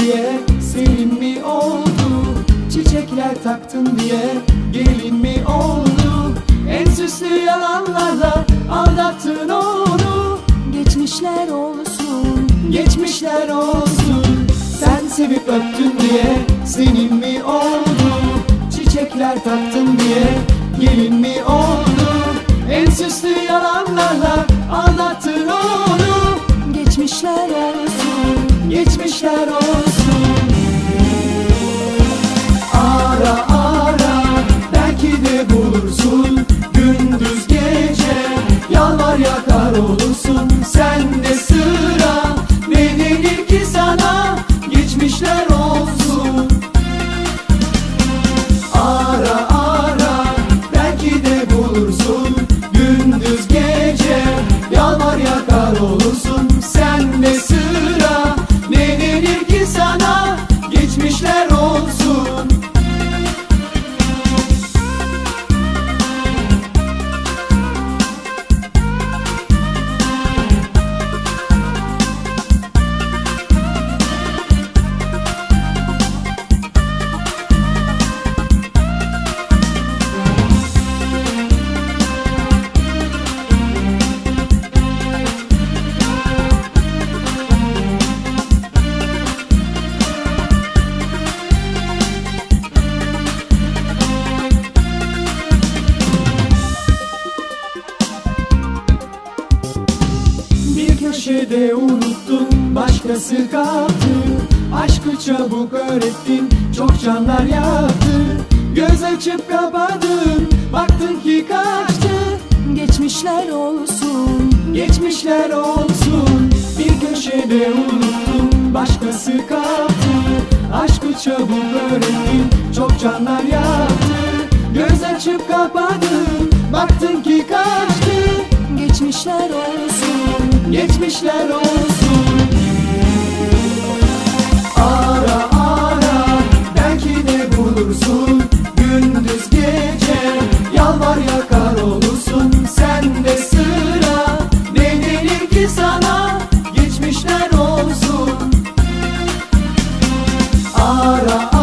Diye senin mi oldu? Çiçekler taktın diye gelin mi oldu? En süslü yalanlarla aldattın onu. Geçmişler olsun. Geçmişler olsun. Sen sevip öptün diye senin mi oldu? Çiçekler taktın diye gelin mi oldu? En süslü yalanlarla aldattın onu. Geçmişler olsun. Geçmişler olsun olursun Sen de sıra. Ne denir ki sana Geçmişler olsun. Ara ara belki de bulursun. Gündüz gece yalvar yakar olursun köşede unuttun başkası kaldı Aşkı çabuk öğrettin çok canlar yaktı. Göz açıp kapadın baktın ki kaçtı. Geçmişler olsun. Geçmişler olsun. Bir köşede unuttun başkası kaldı Aşkı çabuk öğrettin çok canlar yaktı. Göz açıp kapadın baktın ki kaçtı. Geçmişler olsun Geçmişler olsun. Ara ara belki de bulursun. Gündüz gece yalvar yakar olursun. Sen de sıra ne denir ki sana? Geçmişler olsun. Ara